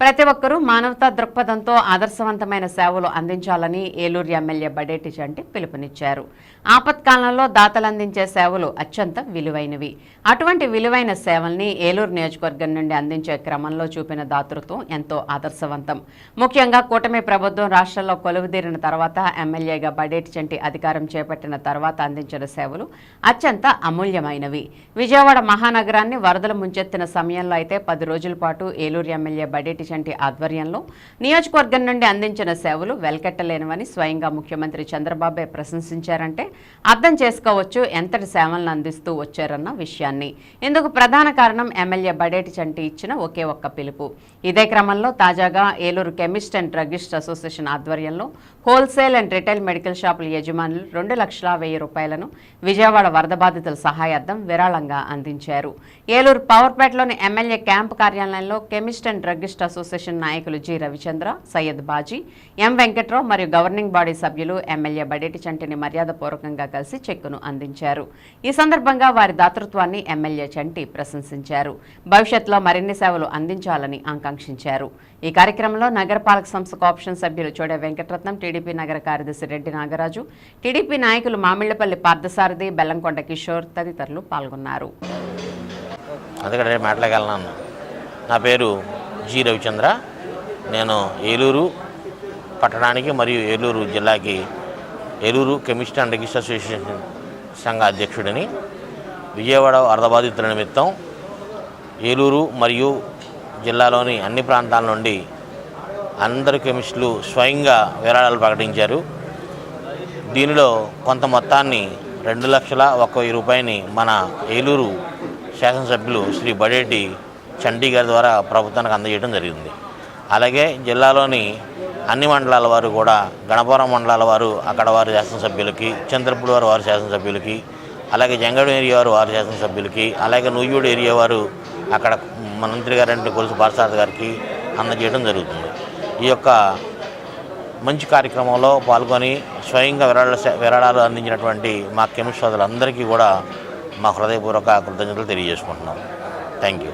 ప్రతి ఒక్కరూ మానవతా దృక్పథంతో ఆదర్శవంతమైన సేవలు అందించాలని ఏలూరు ఎమ్మెల్యే బడేటి చంటి పిలుపునిచ్చారు. ఆపత్కాలంలో దాతలందించే సేవలు అత్యంత విలువైనవి. అటువంటి విలువైన సేవల్ని ఏలూరు నియోజకవర్గం నుండి అందించే క్రమంలో చూపిన దాతృత్వం ఎంతో ఆదర్శవంతం. ముఖ్యంగా కూటమి ప్రభుత్వం రాష్ట్రంలో కొలువుదీరిన తర్వాత ఎమ్మెల్యేగా బడేటి చంటి అధికారం చేపట్టిన తర్వాత అందించిన సేవలు అత్యంత అమూల్యమైనవి. విజయవాడ మహానగరాన్ని వరదలు ముంచెత్తిన సమయంలో అయితే పది రోజుల పాటు ఏలూరు ఎమ్మెల్యే బడేటి చంటి ఆధ్వర్యంలో నియోజకవర్గం నుండి అందించిన సేవలు వెలకెట్టలేనివని స్వయంగా ముఖ్యమంత్రి చంద్రబాబే ప్రశంసించారంటే అర్థం చేసుకోవచ్చు ఎంతటి సేవలను అందిస్తూ వచ్చారన్న విషయాన్ని. ఇందుకు ప్రధాన కారణం ఎమ్మెల్యే బడేటి చంటి ఇచ్చిన ఒకే ఒక్క పిలుపు. ఇదే క్రమంలో తాజాగా Eluru chemist and druggist association ఆధ్వర్యంలో హోల్సేల్ అండ్ రిటైల్ మెడికల్ షాపుల యజమానులు రెండు లక్షల వెయ్యి రూపాయలను విజయవాడ వరద బాధితుల సహాయార్థం విరాళంగా అందించారు. ఏలూరు పవర్పేటలోని ఎమ్మెల్యే క్యాంపు కార్యాలయంలో కెమిస్ట్ అండ్ డ్రగిస్ట్ అసోసియేషన్ నాయకులు జి రవిచంద్ర సయ్యద్ బాజీ ఎం వెంకట్రావు మరియు గవర్నింగ్ బాడీ సభ్యులు ఎమ్మెల్యే బడేటి చంటిని మర్యాదపూర్వకంగా కలిసి చెక్కును అందించారు. ఈ సందర్భంగా వారి దాతృత్వాన్ని ఎమ్మెల్యే చంటి ప్రశంసించారు. భవిష్యత్తులో మరిన్ని సేవలు అందించాలని ఆకాంక్షించారు. ఈ కార్యక్రమంలో నగరపాలక సంస్థ కోఆప్షన్ సభ్యులు చోడే వెంకటరత్నం టీడీపీ నగర కార్యదర్శి రెడ్డి నాగరాజు టీడీపీ నాయకులు మామిళ్ళపల్లి పార్థసారథి బెల్లంకొండ కిషోర్ తదితరులు పాల్గొన్నారు. అందుకనే మాట్లాడగలను నా పేరు జి రవిచంద్ర. నేను ఏలూరు పట్టణానికి మరియు ఏలూరు జిల్లాకి Eluru chemist and register association సంఘ అధ్యక్షుడిని. విజయవాడ వరద బాధితుల నిమిత్తం ఏలూరు మరియు జిల్లాలోని అన్ని ప్రాంతాల నుండి అందరు కెమిస్టులు స్వయంగా విరాళాలు ప్రకటించారు. దీనిలో కొంత మొత్తాన్ని రెండు లక్షల ఒక్క వెయ్యి రూపాయని మన ఏలూరు శాసనసభ్యులు శ్రీ బడేటి చండీగఢ్ ద్వారా ప్రభుత్వానికి అందజేయడం జరిగింది. అలాగే జిల్లాలోని అన్ని మండలాల వారు కూడా గణపురం మండలాల వారు అక్కడ వారి శాసనసభ్యులకి చంద్రపూడి వారు వారి శాసనసభ్యులకి అలాగే జంగడు ఏరియా వారు వారి శాసనసభ్యులకి అలాగే నూయూడు ఏరియా వారు అక్కడ మంత్రి గారంటే కొలుసు పార్సాద్ గారికి అందజేయడం జరుగుతుంది. ఈ యొక్క మంచి కార్యక్రమంలో పాల్గొని స్వయంగా విరాళ విరాళాలు అందించినటువంటి మా కెమిస్ట్ సోదరులందరికీ కూడా మా హృదయపూర్వక కృతజ్ఞతలు తెలియజేసుకుంటున్నాం. Thank you.